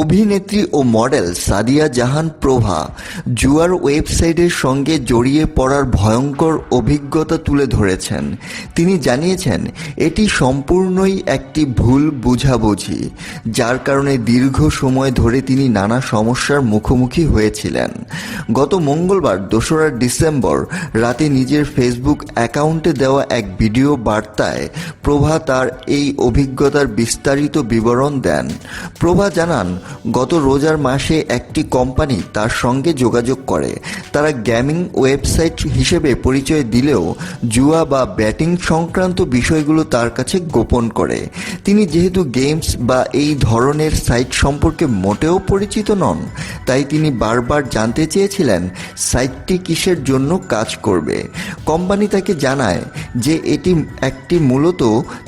অভিনেত্রী ও মডেল সাদিয়া জাহান প্রভা জুয়ার ওয়েবসাইটের সঙ্গে জড়িয়ে পড়ার ভয়ঙ্কর অভিজ্ঞতা তুলে ধরেছেন। তিনি জানিয়েছেন, এটি সম্পূর্ণই একটি ভুল বুঝাবুঝি, যার কারণে দীর্ঘ সময় ধরে তিনি নানা সমস্যার মুখোমুখি হয়েছিলেন। গত মঙ্গলবার, দোসরা ডিসেম্বর, রাতে নিজের ফেসবুক অ্যাকাউন্টে দেওয়া এক ভিডিও বার্তায় প্রভা তার এই অভিজ্ঞতার বিস্তারিত বিবরণ দেন। প্রভা জানান গত রোজার মাসে একটি কোম্পানি তার সঙ্গে যোগাযোগ করে। তারা গেমিং ওয়েবসাইট হিসেবে পরিচয় দিলেও জুয়া বা ব্যাটিং সংক্রান্ত বিষয়গুলো তার কাছে গোপন করে। তিনি যেহেতু গেমস বা এই ধরনের সাইট সম্পর্কে মোটেও পরিচিত নন, তাই তিনি বারবার জানতে চেয়েছিলেন সাইটটি কিসের জন্য কাজ করবে। কোম্পানি তাকে জানায় যে এটি একটি মূলত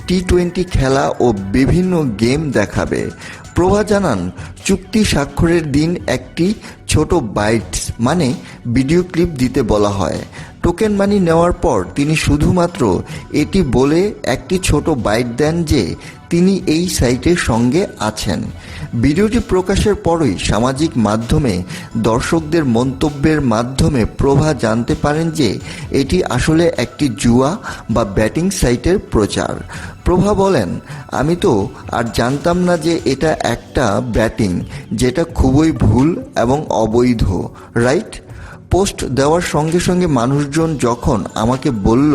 টি টোয়েন্টি খেলা ও বিভিন্ন গেম দেখাবে। প্রভা জানান, চুক্তি স্বাক্ষরের দিন একটি ছোট বাইট মানে ভিডিও ক্লিপ দিতে বলা হয়। টোকেন মানি নেওয়ার পর তিনি শুধুমাত্র এটি বলে একটি ছোট বাইট দেন যে তিনি এই সাইটের সঙ্গে আছেন। ভিডিওটি প্রকাশের পরই সামাজিক মাধ্যমে দর্শকদের মন্তব্যের মাধ্যমে প্রভা জানতে পারেন যে এটি আসলে একটি জুয়া বা ব্যাটিং সাইটের প্রচার। প্রভা বলেন, আমি তো আর জানতাম না যে এটা একটা ব্যাটিং, যেটা খুবই ভুল এবং অবৈধ। রাইট? পোস্ট দেওয়ার সঙ্গে সঙ্গে মানুষজন যখন আমাকে বলল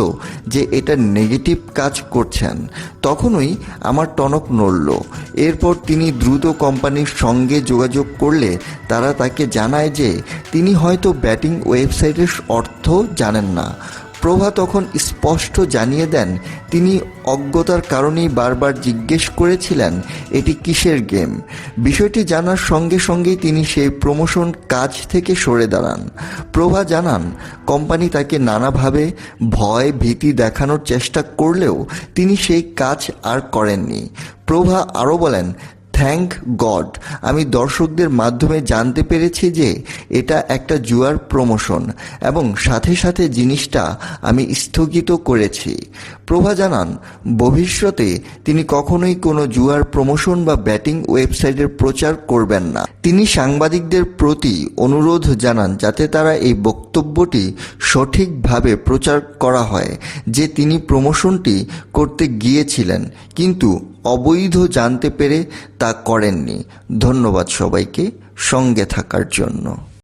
যে এটা নেগেটিভ কাজ করছেন, তখনই আমার টনক নড়ল। এরপর তিনি দ্রুত কোম্পানির সঙ্গে যোগাযোগ করলে তারা তাকে জানায় যে তিনি হয়তো ব্যাটিং ওয়েবসাইটের অর্থ জানেন না। প্রভা তখন স্পষ্ট জানিয়ে দেন, তিনি অজ্ঞতার কারণেই বারবার জিজ্ঞেস করেছিলেন, এটি কিসের গেম? বিষয়টি জানার সঙ্গে সঙ্গেই তিনি সেই প্রমোশন কাজ থেকে সরে দাঁড়ান। প্রভা জানান, কোম্পানি তাকে নানাভাবে ভয়, ভীতি দেখানোর চেষ্টা করলেও তিনি সেই কাজ আর করেননি। প্রভা আরও বলেন থ্যাংক গড। আমি দর্শকদের মাধ্যমে জানতে পেরেছি যে এটা একটা জুয়ার প্রমোশন এবং সাথে সাথে জিনিসটা আমি স্থগিত করেছি। প্রভা জানান, ভবিষ্যতে তিনি কখনোই কোনো জুয়ার প্রমোশন বা ব্যাটিং ওয়েবসাইটের প্রচার করবেন না। তিনি সাংবাদিকদের প্রতি অনুরোধ জানান যাতে তারা এই বক্তব্যটি সঠিকভাবে প্রচার করা হয়, যে তিনি প্রমোশনটি করতে গিয়েছিলেন। কিন্তু অবৈধ জানতে পেরে তা করেননি। ধন্যবাদ সবাইকে সঙ্গে থাকার জন্য।